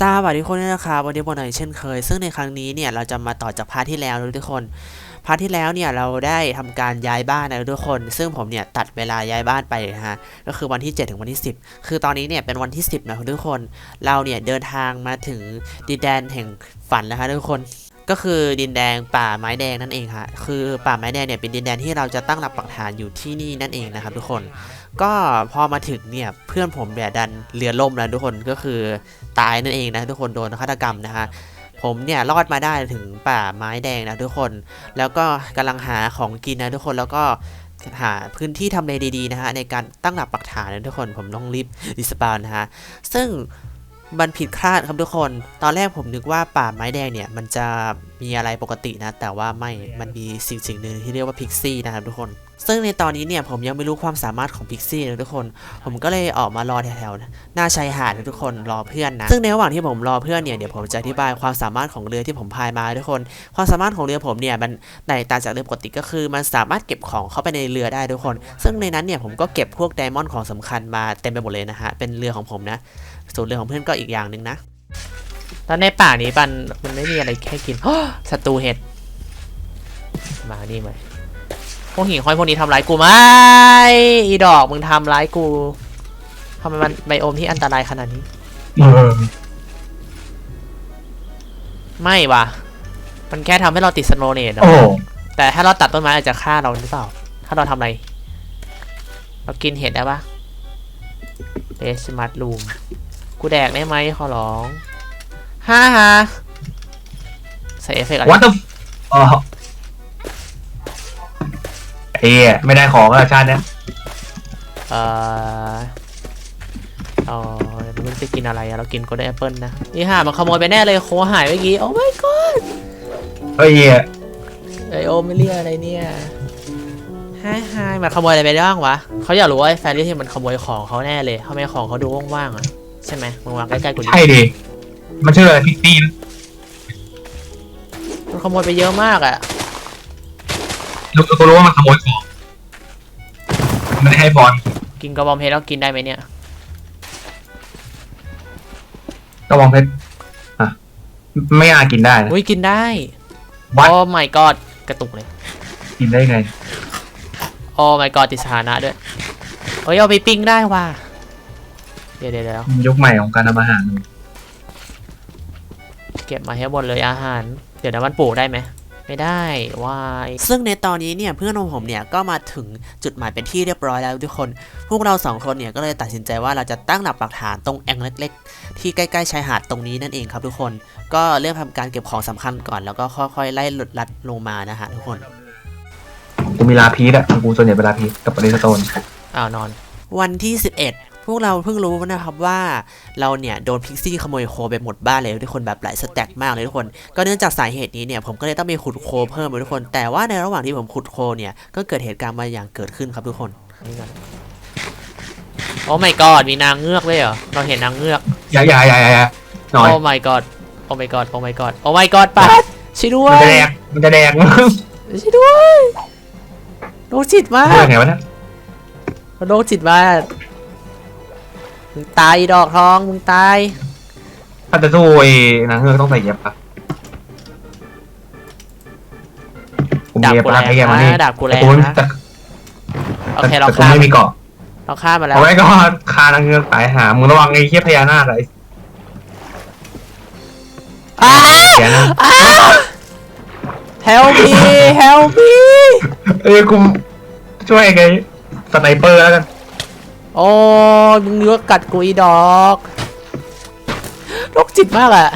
สวัสดีทุกคนนะครับวันนี้บอลหน่อยเช่นเคย ซึ่งในครั้งนี้เนี่ยเราจะมาต่อจากพาร์ทที่แล้วนะทุกคนพาร์ทที่แล้วเนี่ยเราได้ทำการย้ายบ้านนะทุกคน ซึ่งผมเนี่ยตัดเวลาย้ายบ้านไปนะฮะก็คือวันที่ 7 ถึงวันที่ 10 คือตอนนี้เนี่ยเป็นวันที่ 10นะทุกคน เราเนี่ยเดินทางมาถึงดินแดนแห่งฝันแล้วฮะทุกคนก็คือดินแดงป่าไม้แดงนั่นเองฮะคือป่าไม้แดงเนี่ยเป็นดินแดนที่เราจะตั้งหลักปักฐานอยู่ที่นี่นั่นเองนะครับทุกคน ก็พอมาถึงเนี่ยเพื่อนผมเนี่ยดันเรือล่มแล้วทุกคนก็คือ ตายนั่นเองนะทุกคนโดนฆาตกรรมนะฮะผมเนี่ยรอดมาได้ถึงป่าไม้แดงนะทุกคน แล้วก็กำลังหาของกินนะทุกคนแล้วก็หาพื้นที่ทำเลดีๆนะฮะในการตั้งหลักปักฐานนะทุกคนผมต้องรีบรีสปาวนะฮะซึ่ง มันผิดคาดครับทุกคน ตอนแรกผมนึกว่าป่าไม้แดงเนี่ย มันจะมีอะไรปกตินะ แต่ว่าไม่ มันมีสิ่งสิ่งหนึ่งที่เรียกว่าพิกซี่นะครับทุกคน ซึ่งในตอนนี้เนี่ยผมยังไม่รู้ความสามารถของพิกซี่นะทุกคน ผมก็เลยออกมารอแถวๆหน้าชายหาดนะทุกคนรอเพื่อนนะ ซึ่งในระหว่างที่ผมรอเพื่อนเนี่ยเดี๋ยวผมจะอธิบายความสามารถของเรือที่ผมพายมาทุกคน ความสามารถของเรือผมเนี่ยมันแตกต่างจากเรือปกติก็คือ มันสามารถเก็บของเข้าไปในเรือได้ทุกคน ซึ่งในนั้นเนี่ยผมก็เก็บพวกไดมอนด์ของสำคัญมาเต็มไปหมดเลยนะฮะเป็นเรือของผมนะ ส่วนเรือของเพื่อนก็อีกอย่างหนึ่งนะตอนในป่านี้ปันมันไม่มีอะไรแค่กินศัตรูเห็ด มานี่ไหมพวกหิ่งห้อยพวกนี้ทำร้ายกูไหมอีดอกมึงทำร้ายกูทำไมมันไบโอมที่อันตรายขนาดนี้เออไม่วะมันแค่ทำให้เราติดสโนว์เนตโอ้แต่ถ้าเราตัดต้นไม้อาจจะฆ่าเราหรือเปล่า ถ้าเราทำอะไร เรากินเห็ดได้ปะเดสมัตลูม กูแดกได้ไหมขอร้องฮ่าฮ่าใส่เอฟเฟกต์อะไรวัตถุอ๋อเอ้ยไม่ได้ของแล้วชาติเนี้ยเอ่อเอ๋อมันจะกินอะไรอะเรากินก็ได้แอปเปิลนะนี่ห่ามันขโมยไปแน่เลยโคหายเมื่อกี้ โอ้ my god เฮ้ยไอโอไม่เรียกอะไรเนี่ยฮ่าฮ่ามันขโมยอะไรไปบ้างวะเขาอยากรู้ว่าไอ้แฟนที่มันขโมยของเขาแน่เลยทำไมของเขาดูว่างๆอะ ใช่ไหมมึงวางใกล้ๆกูดิใช่ดิมันชื่ออะไรพิกซี่นะมันขโมยไปเยอะมากอะรู้กูรู้ว่ามันขโมยของมันไม่ได้ให้บอลกินกระบองเพชรแล้วกินได้ไหมเนี่ยกระบองเพชรอะไม่อากินได้นะอุ้ยกินได้วัดโอ้ my god กระตุกเลย กินได้ไงโอ้ my god ติดสถานะด้วยเฮ้ยเอาไปปิ้งได้ว่ะ เดี๋ยวเดี๋ยวเดี๋ยวยุคใหม่ของการทำอาหารเก็บมาให้หมดเลยอาหาร เดี๋ยวนะมันปลูกได้ไหมไม่ได้วายซึ่งในตอนนี้เนี่ยเพื่อนของผมเนี่ยก็มาถึงจุดหมายเป็นที่เรียบร้อยแล้วทุกคน พวกเราสองคนเนี่ยก็เลยตัดสินใจว่าเราจะตั้งหลักปักฐานตรงแอ่งเล็ก ๆ ที่ใกล้ๆชายหาดตรงนี้นั่นเองครับทุกคน ก็เริ่มทำการเก็บของสำคัญก่อนแล้วก็ค่อยๆไล่หลุดลัดลงมานะฮะทุกคนกูมีลาพีสอะกูส่วนใหญ่เป็นลาพีสกับปริสโตนอ้าวนอน วันที่ 11 พวกเราเพิ่งรู้นะครับว่าเราเนี่ยโดนพิกซี่ขโมยโคไปหมดบ้านเลยทุกคนแบบหลายสแต็กมากเลยทุกคน ก็เนื่องจากสาเหตุนี้เนี่ยผมก็เลยต้องไปขุดโคเพิ่มเลยทุกคน แต่ว่าในระหว่างที่ผมขุดโคเนี่ยก็เกิดเหตุการณ์บางอย่างเกิดขึ้นครับทุกคนนี่กันโอ้ my god มีนางเงือกเลยเหรอ เราเห็นนางเงือกอย่าอย่าอย่าอย่าอย่าหน่อยโอ้ my god โอ้ my god โอ้ my god โอ้ my god ปัดช่วยด้วมันยจะแดงมันจะแดงช่วยด้วยโรคจิตมาพูดกยังไงวะเนี่ยโรคจิตมาก มึงตายอีดอกทองมึงตายถ้าจะสู้ไอ้นางเงือกต้องใส่เย็บปะกูดาบมีกูปแรลางพยายามมานี่นะดาบกูแรงแต่นะแต่โอเคเราแต่กูฆ่าไม่มีเกาะเราฆ่ามาแล้วเอาไว้ก็คานางเงือกตายหามึงระวังไอ้เคียพญานาคอะไอ้อ้าเสียนะอ้า help me help me เอ้ยกูช่วยไอ้สไนเปอร์แล้วกัน โอ้ยมึงเลือกกัดกูอีดอกโรคจิตมากอะ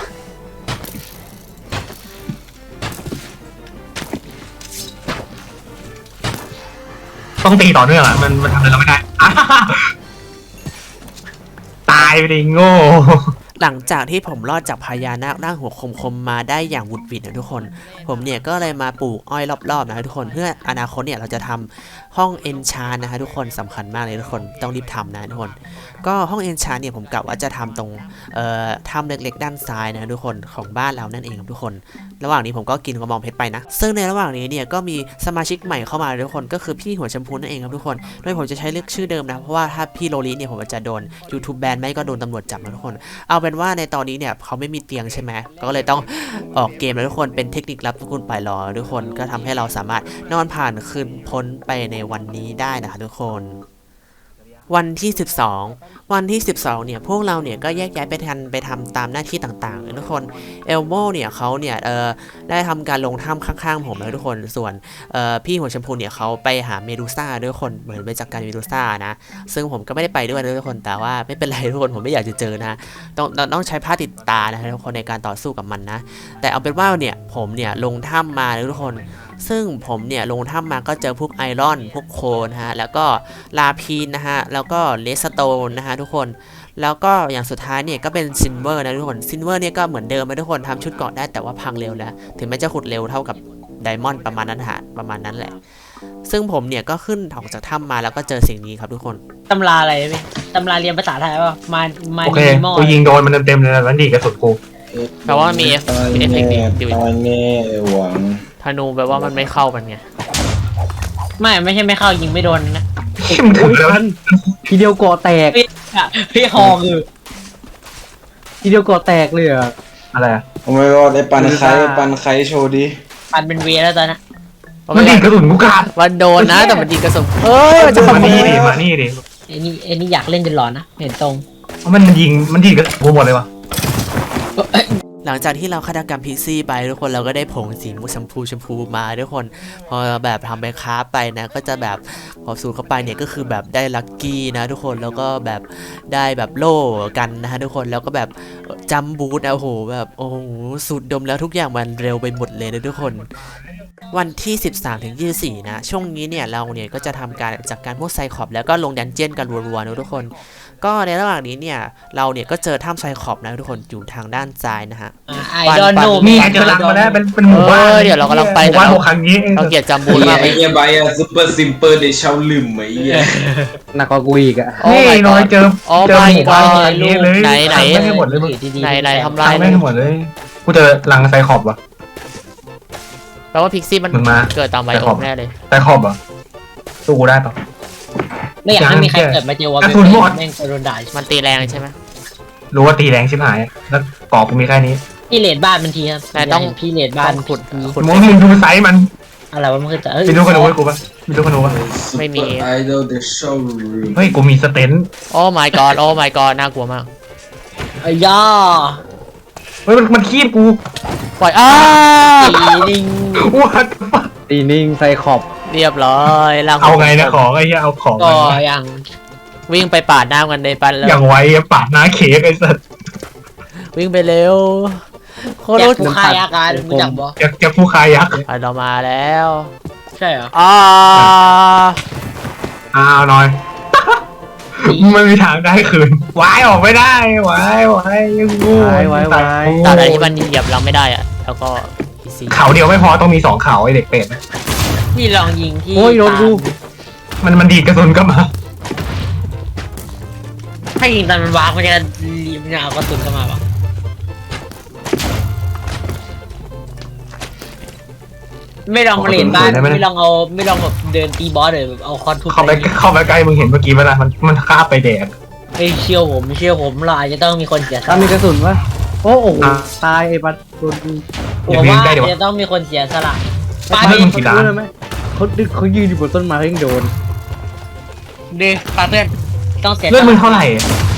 ต้องตีต่อเนื่องอะ มันมันทำอะไรเราไม่ได้อะตายไปดิโง่ หลังจากที่ผมรอดจากพญานาคร่างหัวคมๆมาได้อย่างหวุดหวิดนะทุกคน ผมเนี่ยก็เลยมาปลูกอ้อยรอบๆนะทุกคนเพื่ออนาคตเนี่ยเราจะทำ ห้องเอนชานนะฮะทุกคนสำคัญมากเลยทุกคนต้องรีบทำนะทุกคน ก็ห้องเอนชานเนี่ยผมกะว่าจะทำตรงเอ่อถ้ำเล็กๆ ด้านซ้ายนะทุกคนของบ้านเรานั่นเองครับทุกคน ระหว่างนี้ผมก็กินกระบองเพชรไปนะ ซึ่งในระหว่างนี้เนี่ยก็มีสมาชิกใหม่เข้ามาทุกคนก็คือพี่หัวชมพูนั่นเองครับทุกคน โดยผมจะใช้เลือกชื่อเดิมนะเพราะว่าถ้าพี่โรลิเนี่ยผมจะโดน YouTube แบนไม่ก็โดนตำรวจจับนะทุกคน เอาเป็นว่าในตอนนี้เนี่ยเขาไม่มีเตียงใช่ไหมก็เลยต้องออกเกมแล้วทุกคนเป็นเทคนิคลับทุกคนไปรอทุกคนก็ทำให้เราสามารถนอนผ่านคืนพ้นไปในวันนี้ได้นะคะทุกคน วันที่ 12 วันที่ 12 เนี่ย พวกเราเนี่ยก็แยกย้ายไปทันไปทำตามหน้าที่ต่างๆเลยทุกคนเอลโมเนี่ยเขาเนี่ยเออได้ทำการลงถ้ำข้างๆ ผมแล้วทุกคนส่วนเอ่อพี่หัวชมพูเนี่ยเขาไปหาเมดูซ่าด้วยคนเหมือนไปจัดการเมดูซ่านะ ซึ่งผมก็ไม่ได้ไปด้วยนะทุกคนแต่ว่าไม่เป็นไรทุกคนผมไม่อยากจะเจอนะต้องต้องต้องใช้ผ้าติดตานะทุกคนในการต่อสู้กับมันนะ แต่เอาเป็นว่าเนี่ยผมเนี่ยลงถ้ำมาเลยทุกคน ซึ่งผมเนี่ยลงถ้ำมาก็เจอพวกไอรอน พวกโคนะฮะ แล้วก็ลาพีนนะฮะ แล้วก็เลสโตนนะฮะทุกคน แล้วก็อย่างสุดท้ายเนี่ยก็เป็นซินเวอร์นะทุกคน ซินเวอร์เนี่ยก็เหมือนเดิมนะทุกคนทำชุดเกราะได้แต่ว่าพังเร็วนะถึงแม้จะขุดเร็วเท่ากับไดมอนด์ประมาณนั้นฮะประมาณนั้นแหละ ซึ่งผมเนี่ยก็ขึ้นออกจากถ้ำมาแล้วก็เจอสิ่งนี้ครับทุกคนตำราอะไรพี่ตำราเรียนภาษาไทยป่ะมามาโอเคดีมอกูยิงโดนมันเต็มๆเลยนะแล้วดีกระสุนกูแปลว่ามีเอฟมีเอฟเฟกต์ดีอยู่ตอนนี้หวังธ นูแปลว่ามันไม่เข้ากันไงไม่ไม่ใช่ไม่เข้ายิงไม่โดนนะเข้มถึงแล้วทีเดียวก่อแตกอะพี่ฮอคือทีเดียวก่อแตกเลยอะอะไรอะโอ้ไม่รอดไอ้ปันไข่คือว่าปันไข่โชว์ดิปันเป็นเวแล้วตอนนั้นมันดีดกระสุนกูขาดมันโดนนะ แต่มันดีกระสุนเฮ้ยมันจะมามานี่ดิมานี่ดิไอ้นี่ไอ้นี่อยากเล่นจนหลอนนะเห็นตรง เพราะมันยิงมันดีดกระสุนกูหมดเลยวะเอ้ย หลังจากที่เราฆาตกรรมพิซซี่ไปทุกคนเราก็ได้ผงสีมูชมพูชมพูมาทุกคน พอแบบทำไปคราไปนะ ก็จะแบบพอสูตรเข้าไปเนี่ยก็คือแบบได้ลัคกี้นะ ทุกคนแล้วก็แบบได้แบบโล่กันนะฮะทุกคนแล้วก็แบบจัมบูทนะโอ้โหแบบโอ้โหสูตรดมแล้วทุกอย่างมันเร็วไปหมดเลยนะทุกคนวันที่ 13ถึง24 นะ ช่วงนี้เนี่ย เราเนี่ย ก็จะทำการจากการพวกไซคอบแล้วก็ลงดันเจียนกันรัวๆนะทุกคน ก็ในระหว่างนี้เนี่ยเราเนี่ยก็เจอถ้ำไซคอบนะทุกคนอยู่ทางด้านซ้ายนะฮะ ไอดอนโนนี่ไงเจอรังมาแล้วเป็นเป็นหมู่บ้านเออเดี๋ยวเรากำลังไปหมู่บ้านหกครั้งนี้เราเกลียดจัมบูทไอ้มากไอ้เหี้ยใบอะซุปเปอร์ซิมเปิลเดชาวลืมไหมไอ้เหี้ยหนักกว่ากูอีกอะโอ้นี่ my น้อย god เจอโอ้เจอ my หมู่บ้าน god ครั้งนี้เลยไหนไหนทำไม่ให้หมดเลยมึงดีๆไหนไหนทำลายทำไม่ให้หมดเลยกูเจอรังไซคอบวะแปลว่าพิกซี่มันมึงมาเกิดตามไบไซโอคอบมแน่เลยไซคอบเหรอสู้กูได้ปะ ไม่อยากให้มีใครเกิดมาเจอว่ากระสุนหมด แม่งโดนด่ามันตีแรงใช่ไหม รู้ว่าตีแรงชิบหาย แล้วกรอบกูมีแค่นี้พี่เลดบ้านมันทีครับนายต้อง พี่เลดบ้านต้องขุดขุดมึงมึงดูไซส์มันอะไรวะมันคือจะเอ้ยมีลูกขนูให้กูปะมีลูกขนูปะ ไม่มีไอดอลเดชาวลืมเฮ้ยกูมีสเตนโอ้ my god โอ้ my god น่ากลัวมากเอ้ยย่อเฮ้ยมันมันคีบกูปล่อยอ้าตีลิงวัดตีนิ่งไซคอบ เรียบร้อยล่างเอาไงนะของไอ้เหี้ยเอาของก็ไงยังวิ่งไปปาดหน้ากันในปันแล้วอย่างไวอะปาดหน้าเค้กไอ้สัสวิ่งไปเร็วโคตรอยากรู้ผู้คายอาการรู้จักบ่อยากจะผู้คายักษ์อะเรามาแล้วใช่เหรออ้าอ้าวหน่อย ไม่มีทางได้คืนวายออกไม่ได้วายวายยังงูวายวายวายตราบใดที่มันเหยียบเราไม่ได้อะแล้วก็พีซีเขาเดียวไม่พอต้องมีสองเขาไอเด็กเป็ดนะ พี่ลองยิงที่โอ้ยโดนกู มันมันดีดกระสุนก็มาถ้ายิงตอนมันวางมันจะรีบเอากระสุนเข้ามาปะไม่ลองเลนบ้านไม่ลองเอาไม่ลองแบบเดินตีบอสเลยแบบเอาคอนทุบเข้าไปอะไรอย่างเงี้ยเข้าไปใกล้มึงเห็นเมื่อกี้เวลามันมันคาบไปแดกเฮ้ยเชื่อผมเชื่อผมเราอาจจะต้องมีคนเสียสตามละมีกระสุนวะโอ้โอ้โหอะตายไอ้บัตโดนกูผมว่าจะต้องมีคนเสียสละป้าไม่พี่มึงกี่ล้านรู้ไหม เขาดึกเขายืนอยู่บนต้นไม้เขายังโดนเด้ป้าเพื่อนต้องเสียสเลือดละมึงเท่าไหร่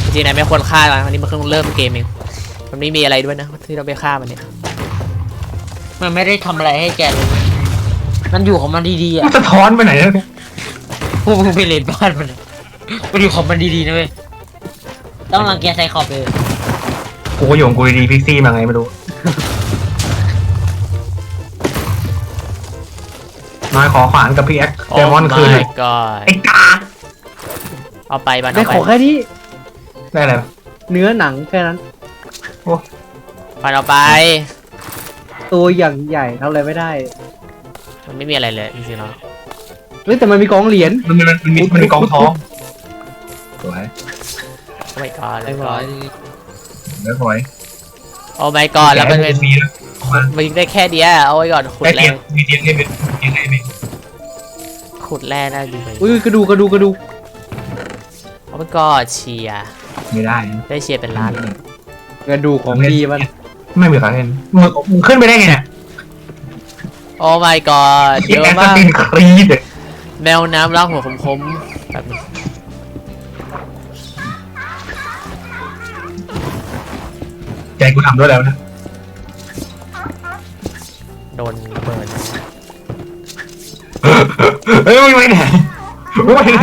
จริงๆนายไม่ควรฆ่ามันอันนี้มันเพิ่งเริ่มเกมเองมันไม่มีอะไรด้วยนะที่เราไปฆ่ามันเนี่ยมันไม่ได้ทำอะไรให้แกเลยนะมันอยู่ของมันดีๆมึอะงสะท้อนไปไหนแล้วเนี่ยพวกมึงไปเลนบ้านมันอะมันอยู่ของมันดีๆนะเว้ยต้องรังแกไซคอบเลยกูก็โยงกูดีพิกซี่มาไงไม่รู้ น้อยขอขวานกับพี่แอ็กโอ้เดมอนคืนหน่อย my god ไอ้กาเอาไปบันได้เอาขอไปแค่นี้ได้อะไรวะเนื้อหนังแค่นั้นบันเอาไป ตัวอย่างใหญ่ทำอะไรไม่ได้มันไม่มีอะไรเลยจริงๆแล้วเฮ้ยแต่มันมีกองเหรียญมันมีมันมีมันมีกองทองสวยโอ้ my god ไอ้แล้วบก็อยแล้วสวยโอ้ my god แล้วมันเป็นมีนะมามันยิงได้แค่เดียวโอ้ my god ขุดได้แร่เทียนมีเทียนให้เป็นเทียนให้เป็น ขุดแร่ได้ดีเลยอุ้ยกระดูกกระดูกกระดูกโอ้ my god เชียร์ไม่ได้นะได้เชียร์เป็นล้านกระดูกของดีมัน ไม่มีขาเห็นมึงมึงขึ้นไปได้ไงเนี่ยโอ้ my god เยอะแอสมาซักสซินครีดแมวน้ำล้างหัวคมๆแบบนึงใจกูทำด้วยแล้วนะ โดนระเบิด เฮ้ยมึงไปไหนมึงไปไหน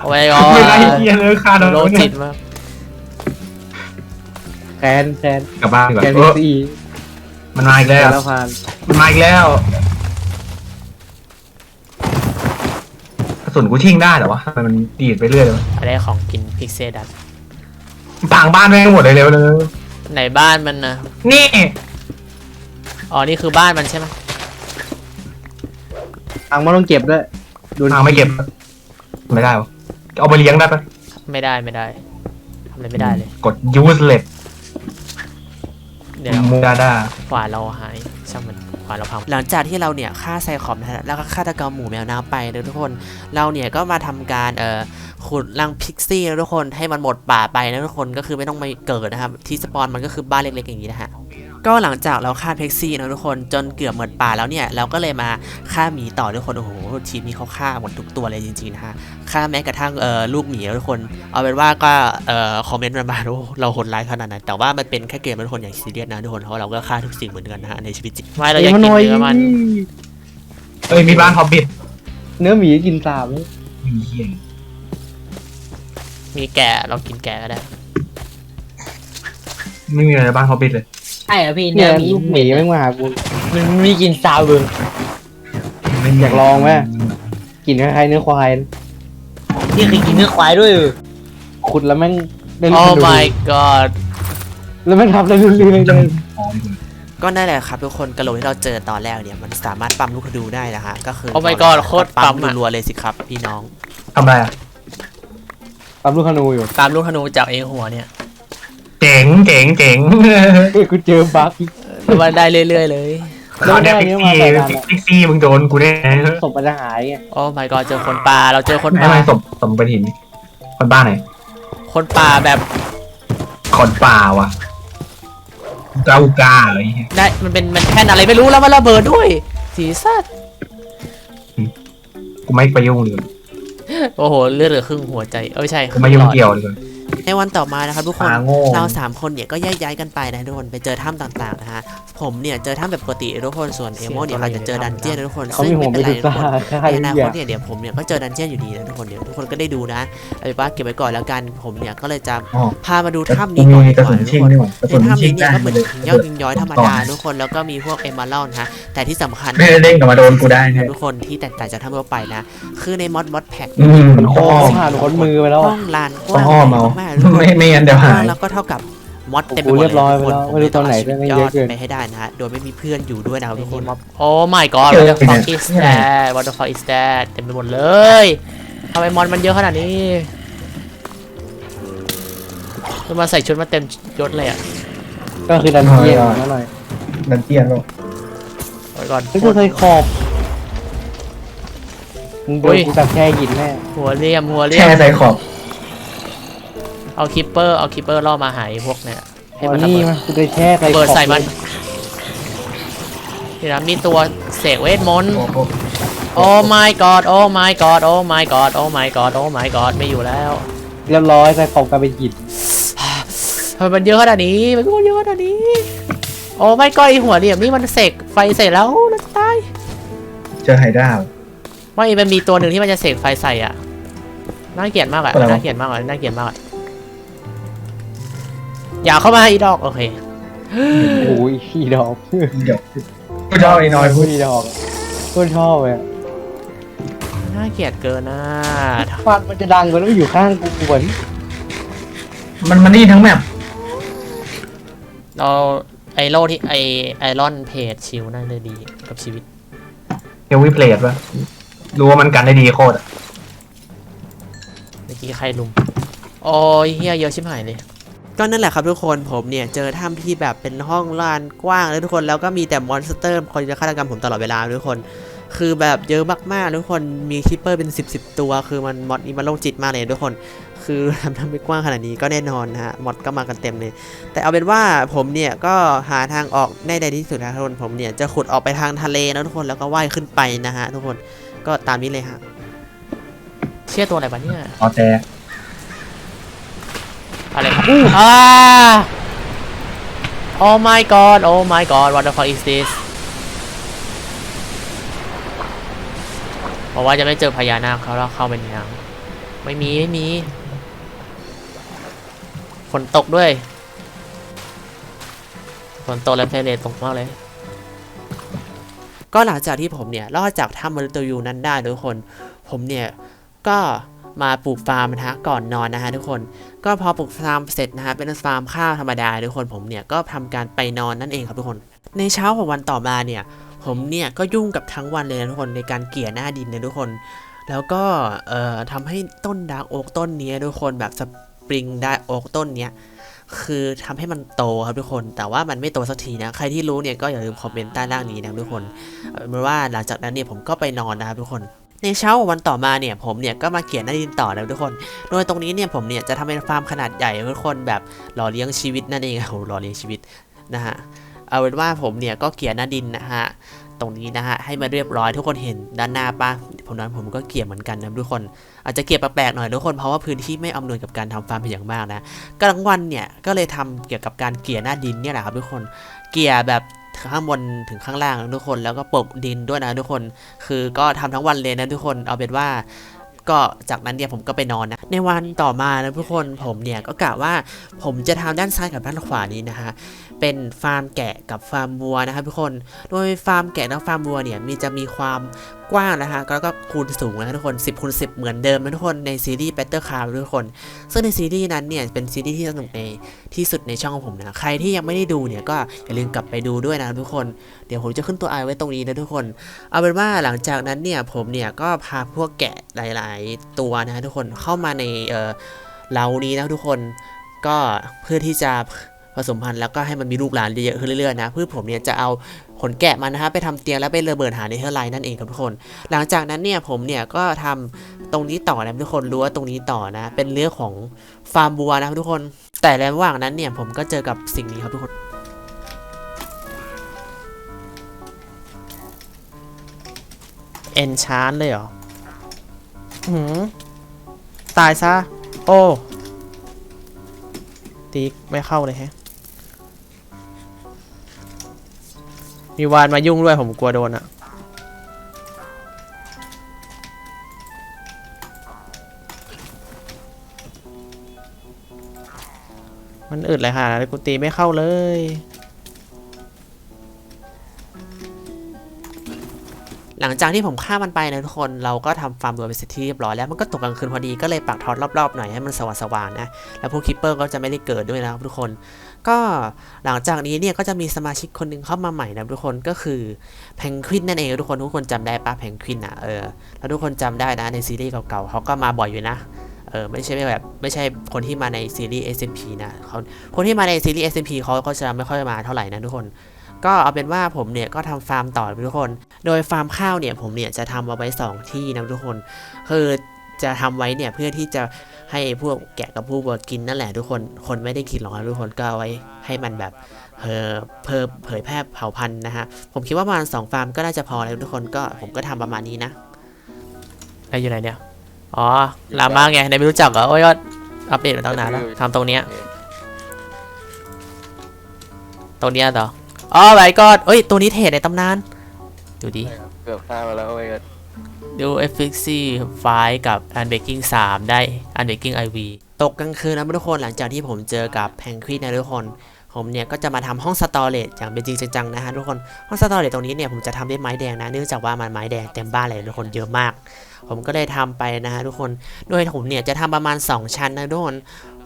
โอ้ my ไม่ไร god เฮียเลยคาโดโลนจิตมากแคนแคนกลับบ้านดีกว่าแคนเอพีอซีมันมาอีกแล้วแล้วพานมันมาอีกแล้วกระสุนกูทิ้งได้เหรอวะทำไมมันดีดไปเรื่อยเลยวะอะไรของกินพิกเซดัสพังบ้านแม่งหมดเลยเร็วเลยไหนบ้านมันนะนี่ อ๋อ นี่คือบ้านมันใช่ไหม ตังค์มันต้องเก็บด้วยโดนพังไม่เก็บ ไม่ได้วะเอาไปเลี้ยงได้ปะไม่ได้ไม่ได้ทำอะไรไม่ได้เลย กด useless เดี๋ยวมูดาดาขวานเราหายช่างมันขวานเราพังหลังจากที่เราเนี่ยฆ่าไซคอมนะฮะแล้วก็ฆาตกรรมหมูแมวน้ำไปนะทุกคน เราเนี่ยก็มาทำการเอ่อขุดรังพิกซี่นะทุกคนให้มันหมดป่าไปนะทุกคนก็คือไม่ต้องไปเกิดนะครับ ที่สปอนมันก็คือบ้านเล็กๆอย่างนี้นะฮะ ก็หลังจากเราฆ่าเพิกซี่นะทุกคนจนเกือบหมดป่าแล้วเนี่ยเราก็เลยมาฆ่าหมีต่อทุกคนโอ้โหทีมนี้เขาฆ่าหมดทุกตัวเลยจริงๆนะฮะฆ่าแม้กระทั่งเอ่อลูกหมีทุกคน เอาเป็นว่าก็เอ่อคอมเมนต์มาบ้างว่าเราโหดร้ายขนาดนั้นแต่ว่ามันเป็นแค่เกมทุกคนอย่างซีเรียสนะทุกคนเพราะเราก็ฆ่าทุกสิ่งเหมือนกันนะฮะในชีวิตจริงไม่เราอยากกินเนื้อมันเอ้ยมีบ้านฮอบบิทเนื้อหมีกินสามมีเฮียมีแกะเรากินแกะก็ได้ ไม่มีอะไรในบ้านฮอบบิทเลย ใช่เหรอพี่เนี่เนี่ยยลูกหมีไม่มาหากูมันไม่กินซาวเบิร์ไม่มีอยากลองไหมกินคล้ายๆเนื้อควายพี่เคยกินเนื้อควายด้วยเหรอขุดแล้วแม่งได้โอ้ลูก my god แล้วแม่งทำได้เรื่อยๆเลยจำอ๋อดีกว่าก็นั่นแหละครับทุกคนกระโหลกที่เราเจอตอนแรกเนี่ยมันสามารถปั๊มลูกกระดูได้นะฮะก็คือ Oh my god โคตรปั๊ปั๊มมอะ รัวๆเลยสิครับพี่น้อง ทำอะไรอะตามลูกธนูอยู่ ตามลูกธนูจากเอหัวเนี่ยเจ๋ งเจ๋งเจ๋งเฮ้ยกูเจอบั๊กมันได้เรื่อยๆเลยแล้วตอนเนี้ยได้พิกเนี้ยซี่มาใส่ดำอะพิกซี่มึงโดนกูแน่ศพมันจะหายไงโอ้ my god เจอคนป่าเราเจอคนไม่ป่าไม่สมสมเป็นหิน คนบ้านไหนคนป่าแบบคนป่าว่ะกาอูกาอะไรเงี้ยได้มันเป็นมันแท่นอะไรไม่รู้แล้วมันระเบิดด้วย สีสัตกูไม่ไปยุ่งเลยโอ้โหเลือดเหลือครึ่งหัวใจเอ้ยใช่กูไม่ยุ่งเกี่ยวเลย ในวันต่อมานะครับทุกคนหาโง่เราสามคนเนี่ยก็แยกย้ายกันไปนะทุกคนไปเจอถ้ำต่างๆนะฮะผมเนี่ยเจอถ้ำแบบปกติทุกคนส่วนเอโมเนี่ยเขาจะเจอดันเจี้ยนนะทุกคนเขาซึ่งมีหัวไม่ไม่เป็นไรดูนะทุกซ่าคนค่ายในทุอกนาคตอย่างเนี่ยเดี๋ยวผมเนี่ยก็เจอดันเจี้ยนอยู่ดีนะทุกคนเดี๋ยวทุกคนก็ได้ดูนะเอาเป็นว่าเก็บไว้ก่อนแล้วกันผมเนี่ยก็เลยจะอ๋อพามาดูถ้ำนี้ก่อนดีกว่านะทุกคนนี่หว่ากระสุนในถ้ำชินี้งเนี่ยก็เหมือนได้เลยหินยอดยิงย้อยธรรมดาทุกคนแล้วก็มีพวกเอม a ร d นะฮะแต่ที่สำคัญไม่ได้เด้งกลับมาโดนกูได้เนี่ยทุกคนที่แตกต่างจากถ้ำทั่วไปนะคือในมอดมอดแพ็คอืมมันโค้พ่องผ่านค้นมือไปแล้วห้อะองลานกพ่ว้างอเมามากๆทุกคนไม่ไม่งั้นเดี๋ยวหายแล้วก็เท่ากับมอดเต็มไปหมดโอ้โหเรียบร้อยทุกคนไปแล้วไม่รู้ตอนไหนผมได้ยเยออะดเกินไปให้ได้นะฮะโดยไม่มีเพื่อนอยู่ด้วยนะครับทุกคนโอ้ my god เจ what อ the ไปเนี่ fuck ย is that what the fuck is that เต็มไปหมดเลยทำไมมอนมันเยอะขนาดนี้คือมาใส่ชุดมาเต็มยศเลยอะก็คือดันเจียนมาหน่อยดันเจียนโลกไว้ก่อนเฮ้ยกูเคยขอบมึงโดนกูจับแช่หินแน่หัวเรียมหัวเรียแช่มใส่ขอบ เอาคิปเปอร์เอาคิปเปอร์ล่อมาหายพวกเนี่ยให้อ๋อมันระนี่เบิดมากูได้แช่ใส่ขอบเปิดใส่มันนี่นะมีตัวเสกเวทมนต์ โอ้โหโอ้ my god โอ้ my god โอ้ my god โอ้ my god โอ้ my god ไม่อยู่แล้วเรียบร้อยใส่ขอบกลายเป็นหินทำไมมันเยอะขนาดนี้ มันเยอะขนาดนี้ โอ้ my god ไอหัวเหลี่ยมนี่มันเสกไฟใส่แล้วนะตายเจอไฮด้า ไม่มันมีตัวหนึ่งที่มันจะเสกไฟใส่อะ น่าเกลียดมากอะ อะไรวะ น่าเกลียดมากอะ น่าเกลียดมากอะ อย่าเข้ามาอีดอกโอเคโอ้ยอีดอกเดี๋ยวกูชอบไอ้น้อยพูดอีดอกก็ชอบเลยอะน่าเกลียดเกินนะฟันมันจะดังกว่าแล้วอยู่ข้างกูเหมือนมันมันนี่ทั้งแมปเราไอโลที่ไอไอรอนเพจชิลนั่นเลยดีกับชีวิตเฮลวิเพลทป่ะรู้ว่ามันกันได้ดีโคตรอะเมื่อกี้ใครลุมโอ้ยเฮียเยอะชิบหายเลย ก็นั่นแหละครับทุกคนผมเนี่ยเจอถ้ำที่แบบเป็นห้องลานกว้างเลยทุกคนแล้วก็มีแต่มอนสเตอร์คอยจะฆาตกรรมผมตลอดเวลาทุกคน คือแบบเยอะมากๆทุกคนมีคิปเปอร์เป็น 10บสตัว คือมันมอดนี้มันโรคจิตมากเลยทุกคน คือทำทำไม่กว้างขนาดนี้ก็แน่นอนนะฮะมอดก็มากันเต็มเลย แต่เอาเป็นว่าผมเนี่ยก็หาทางออกได้ในที่สุดนะทุกคนผมเนี่ยจะขุดออกไปทางทะเลนะทุกคนแล้วก็ว่ายขึ้นไปนะฮะทุกคนก็ตามนี้เลยฮะเชื่อตัวอะไรบ้าเนี่ยอ๋อแต่ อะไรครับอ่า Oh my god Oh my god what the fuck is this บอกว่าจะไม่เจอพญานาคเขาแล้วเข้าไปในน้ำไม่มี ไม่มีฝนตกด้วยฝนตกแล้วเพลเลตกมากเลย ก็หลังจากที่ผมเนี่ยรอดจากถ้ำมฤตยูนั้นได้ทุกคน ผมเนี่ยก็ มาปลูกฟาร์มนะฮะก่อนนอนนะฮะทุกคน ก็พอปลูกฟาร์มเสร็จนะฮะเป็นฟาร์มข้าวธรรมดาทุกคนผมเนี่ยก็ทำการไปนอนนั่นเองครับทุกคน ในเช้าของวันต่อมาเนี่ยผมเนี่ยก็ยุ่งกับทั้งวันเลยนะทุกคนในการเกี่ยหน้าดินนะทุกคน แล้วก็เอ่อทำให้ต้นดาร์กโอ๊กต้นเนี้ยทุกคนแบบสปริงดาร์กโอ๊กต้นเนี้ยคือทำให้มันโตครับทุกคน แต่ว่ามันไม่โตสักทีนะ ใครที่รู้เนี่ยก็อย่าลืมคอมเมนต์ใต้ล่างนี้นะทุกคนเอาเป็นว่าหลังจากนั้นเนี่ยผมก็ไปนอนนะครับทุกคน ในเช้าของวันต่อมาเนี่ยผมเนี่ยก็มาเขียนหน้าดินต่อนะทุกคน โดยตรงนี้เนี่ยผมเนี่ยจะทำเป็นฟาร์มขนาดใหญ่เพื่อคนแบบหล่อเลี้ยงชีวิตนั่นเองโอ้โหล่อเลี้ยงชีวิตนะฮะเอาเป็นว่าผมเนี่ยก็เกลี่ยหน้าดินนะฮะตรงนี้นะฮะให้มันเรียบร้อยทุกคนเห็นด้านหน้าปะผมนั้นผมก็เกี่ยเหมือนกันนะทุกคน อาจจะเกี่ยแปลกๆหน่อยทุกคนเพราะว่าพื้นที่ไม่อำนวยกับการทำฟาร์มเป็นอย่างมากนะกลางวันเนี่ยก็เลยทำเกี่ยวกับการเกี่ยหน้าดินเนี่ยแหละครับทุกคนเกี่ยแบบ ข้างบนถึงข้างล่างทุกคน แล้วก็ปกดินด้วยนะทุกคน คือก็ทำทั้งวันเลยนะทุกคนเอาเป็นว่าก็จากนั้นเนี่ยผมก็ไปนอนนะ ในวันต่อมานะทุกคนผมเนี่ยก็กะว่าผมจะทำด้านซ้ายกับด้านขวานี้นะฮะเป็นฟาร์มแกะกับฟาร์มวัวนะครับทุกคน โดยฟาร์มแกะและฟาร์มวัวเนี่ยมีจะมีความ กว้างนะฮะแล้วก็คูณสูงนะทุกคน 10คูณ10 เหมือนเดิมนะทุกคนในซีรีส์ Better Car ทุกคน ซึ่งในซีรีส์นั้นเนี่ย เป็นซีรีส์ที่สนุกในที่สุดในช่องของผมนะใครที่ยังไม่ได้ดูเนี่ยก็อย่าลืมกลับไปดูด้วยนะทุกคนเดี๋ยวผมจะขึ้นตัวไอไว้ตรงนี้นะทุกคน เอาเป็นว่าหลังจากนั้นเนี่ยผมเนี่ยก็พาพวกแกะหลาย ๆ ตัวนะทุกคนเข้ามาในเออเล้านี้นะทุกคนก็เพื่อที่จะผสมพันธุ์แล้วก็ให้มันมีลูกหลานเยอะๆขึ้นเรื่อยๆนะเพื่อผมเนี่ยจะเอา ขนแกะมันนะฮะไปทำเตียงแล้วไประเบิดหาในเทอร์ไลน์นั่นเองครับทุกคน หลังจากนั้นเนี่ยผมเนี่ยก็ทำตรงนี้ต่อนะทุกคนรู้ว่าตรงนี้ต่อนะ เป็นเรื่องของฟาร์มบัวนะครับทุกคน แต่ระหว่างนั้นเนี่ยผมก็เจอกับสิ่งนี้ครับทุกคนเอนชานเลยเหรอหืมตายซะ โอ้ตีไม่เข้าเลยแฮะ มีวานมายุ่งด้วยผมกลัวโดนอะมันอึดเลยค่ะกูตีไม่เข้าเลย หลังจากที่ผมฆ่ามันไปนะทุกคนเราก็ทำฟาร์มบัวไปเสร็จที่เรียบร้อยแล้วมันก็ตกกลางคืนพอดีก็เลยปักทอดรอบๆหน่อยให้มันสว่างๆนะแล้วพวกคิปเปอร์ก็จะไม่ได้เกิดด้วยนะครับทุกคน ก็หลังจากนี้เนี่ยก็จะมีสมาชิกคนหนึ่งเข้ามาใหม่นะทุกคนก็คือแพงควินนั่นเองทุกคนทุกคนจำได้ปะแพงควินอะเออแล้วทุกคนจำได้นะในซีรีส์เก่าๆเขาก็มาบ่อยอยู่นะเออไม่ใช่แบบไม่ใช่คนที่มาในซีรีส์ SMP นะเขาคนที่มาในซีรีส์ SMP เขาก็จะไม่ค่อยมาเท่าไหร่นะทุกคน ก็เอาเป็นว่าผมเนี่ยก็ทำฟาร์มต่อนะทุกคน โดยฟาร์มข้าวเนี่ยผมเนี่ยจะทำเอาไว้ 2 ที่นะทุกคน คือจะทำไว้เนี่ยเพื่อที่จะให้พวกแกะกับพวกวัวกินนั่นแหละทุกคน คนไม่ได้กินหรอกนะทุกคนก็เอาไว้ให้มันแบบเออเพิ่มเผยแพร่เผ่าพันธุ์นะฮะ ผมคิดว่าประมาณ2ฟาร์มก็น่าจะพอแล้วทุกคนก็ผมก็ทำประมาณนี้นะอะไรอยู่ไหนเนี่ย อ๋อลามาไงในไม่รู้จักเหรอโอ้ยก็อัปเดตมาตั้งนานแล้วทำตรงเนี้ยตรงเนี้ยเหรอ อ๋อไว้ก็เอ้ย ตัวนี้เทรดในตำนาน ดูดิ เกือบฆ่ามาแล้วเว้ยก็ดู efficacy ไฟกับ unbreaking 3ได้ unbreaking IV ตกกลางคืนนะทุกคนหลังจากที่ผมเจอกับแพงควินนะทุกคน ผมเนี่ยก็จะมาทำห้องสตอเรจอย่างเป็นจริงจังๆนะฮะทุกคนห้องสตอเรจตรงนี้เนี่ยผมจะทำด้วยไม้แดงนะเนื่องจากว่ามันไม้แดงเต็มบ้านเลยทุกคนเยอะมาก ผมก็เลยทำไปนะฮะทุกคน โดยผมเนี่ยจะทำประมาณ 2 ชั้นนะทุกคน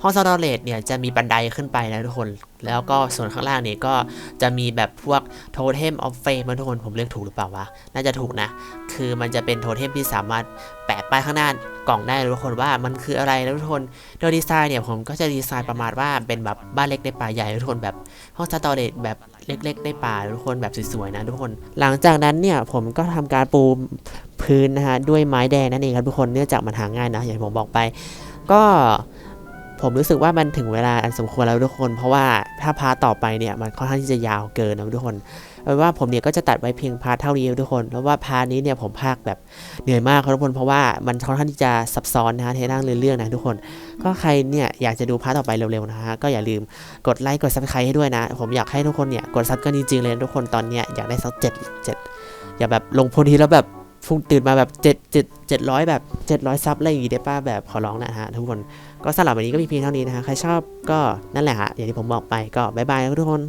ห้องสตอเรจเนี่ยจะมีบันไดขึ้นไปนะทุกคน แล้วก็ส่วนข้างล่างเนี่ยก็จะมีแบบพวกโทเทมออฟเฟมนะทุกคน ผมเรียกถูกหรือเปล่าวะ น่าจะถูกนะ คือมันจะเป็นโทเทมที่สามารถแปะป้ายข้างหน้ากล่องได้ทุกคนว่ามันคืออะไรนะทุกคนโดยดีไซน์เนี่ยผมก็จะดีไซน์ประมาณว่าเป็นแบบบ้านเล็กในป่าใหญ่ทุกคนแบบห้องสตอเรจแบบ เล็ก ๆ ในป่าทุกคนแบบสวยๆนะทุกคน หลังจากนั้นเนี่ยผมก็ทำการปูพื้นนะฮะด้วยไม้แดงนั่นเองครับทุกคนเนื่องจากมันหาง่ายนะอย่างที่ผมบอกไป ก็ ผมรู้สึกว่ามันถึงเวลาอันสมควรแล้วทุกคน เพราะว่าถ้าพาร์ทต่อไปเนี่ยมันค่อนข้างที่จะยาวเกินนะทุกคนเอาเป็นว่าผมเนี่ยก็จะตัดไว้เพียงพาร์ทเท่านี้ทุกคนแล้วว่าพาร์ทนี้เนี่ยผมพากแบบเหนื่อยมากครับทุกคนเพราะว่ามันค่อนข้างที่จะซับซ้อนนะฮะในร่งเรื่องนะทุกคน ก็ใครเนี่ยอยากจะดูพาร์ทต่อไปเร็วๆนะฮะก็อย่าลืมกดไลค์กดซับสไครต์ให้ด้วยนะ ผมอยากให้ทุกคนเนี่ยกดซับกันจริงๆเลยทุกคนตอนเนี้ยอยากได้สักเจ็ดเจ็ดอย่าแบบลงพลทีแล้วแบบฟุ้งตื่นมาแบบเจ็ดเจ็ดเจ็ดร้อยแบบเจ็ดร้อยซับอะไรอย่างงี้ได้ป่ะแบบขอร้องนะฮะทุกคน ก็สำหรับวันนี้ก็มีเพียงเท่านี้นะฮะใครชอบก็นั่นแหละฮะอย่างที่ผมบอกไปก็บายบายทุกคน